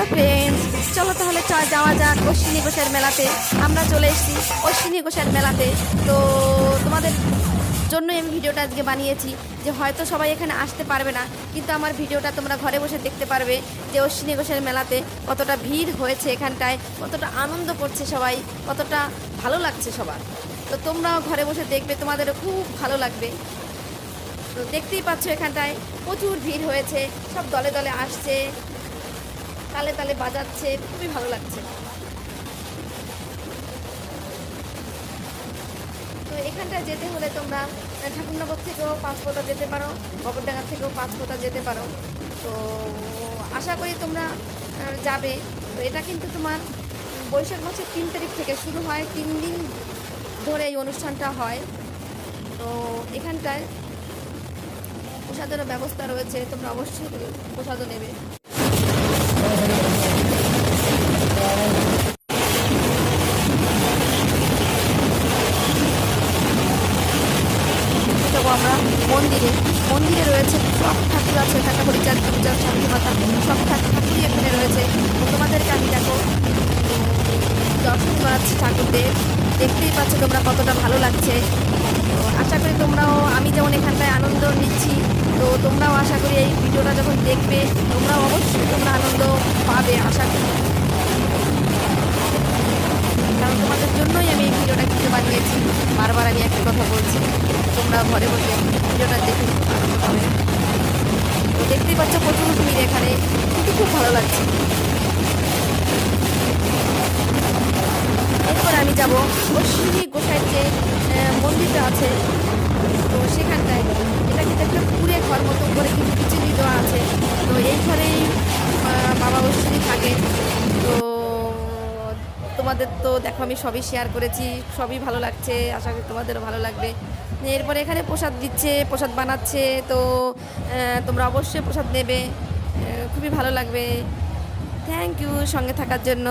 Hello friends চলো তাহলে চ যাওয়া যাক অশ্বিনী ঘোষের মেলাতে। আমরা চলে এসেছি অশ্বিনী ঘোষের মেলাতে। তো তোমাদের জন্যই আমি ভিডিওটা আজকে বানিয়েছি যে হয়তো সবাই এখানে আসতে পারবে না, কিন্তু আমার ভিডিওটা তোমরা ঘরে বসে দেখতে পারবে যে অশ্বিনী ঘোষের মেলাতে কতটা ভিড় হয়েছে এখানটায়, কতটা আনন্দ করছে সবাই, কতটা ভালো লাগছে সবার। তো তোমরাও ঘরে বসে দেখবে, তোমাদেরও খুব ভালো লাগবে। তো দেখতেই পাচ্ছ এখানটায় প্রচুর ভিড় হয়েছে, সব দলে দলে আসছে। তালে তালে বাজাচ্ছে, খুবই ভালো লাগছে। তো এখানটায় যেতে হলে তোমরা ঠাকুরনগর থেকেও পাঁচপোতা যেতে পারো, গবরডাঙ্গা থেকেও পাঁচপোতা যেতে পারো। তো আশা করি তোমরা যাবে। তো এটা কিন্তু তোমার বৈশাখ মাসের তিন তারিখ থেকে শুরু হয়, তিন দিন ধরে এই অনুষ্ঠানটা হয়। তো এখানটায় প্রসাদেরও ব্যবস্থা রয়েছে, তোমরা অবশ্যই প্রসাদও নেবে। আমরা মন্দিরে। মন্দিরে রয়েছে সব ঠাকুর আছে এখানে হরিচাঁদ গুরুচাঁদ শান্তি মাতা সব ঠাকুরই এখানে রয়েছে। তোমাদেরকে আমি দেখো দর্শন ঠাকুরদের। দেখতেই পাচ্ছ তোমরা কতটা ভালো লাগছে। আশা করি তোমরাও, আমি যেমন এখানটায় আনন্দ নিচ্ছি তো তোমরাও আশা করি এই ভিডিওটা যখন দেখবে, তোমরাও অবশ্যই তোমরা আনন্দ পাবে, আশা করি। কারণ তোমাদের জন্যই আমি এই ভিডিওটা কিন্তু বানিয়েছি। বারবার আমি একটা কথা বলছি, তোমরা ঘরে বসে ভিডিওটা দেখে আনন্দ পাবে তো দেখতেই পাচ্ছ প্রচুর ভিড় এখানে। কিন্তু খুব ভালো লাগছে। এরপর আমি যাব অশ্বিনী গোসাইয়ের যে মন্দিরটা আছে, তো সেখানটায়। ঘর মতো করে কিন্তু খিচুড়ি দেওয়া আছে। তো এই ঘরেই বাবা অশ্বিনী থাকে তো তোমাদের তো দেখো আমি সবই শেয়ার করেছি, সবই ভালো লাগছে, আশা করি তোমাদেরও ভালো লাগবে। এরপরে এখানে প্রসাদ দিচ্ছে, প্রসাদ বানাচ্ছে, তো তোমরা অবশ্যই প্রসাদ নেবে। খুবই ভালো লাগবে। থ্যাংক ইউ সঙ্গে থাকার জন্য।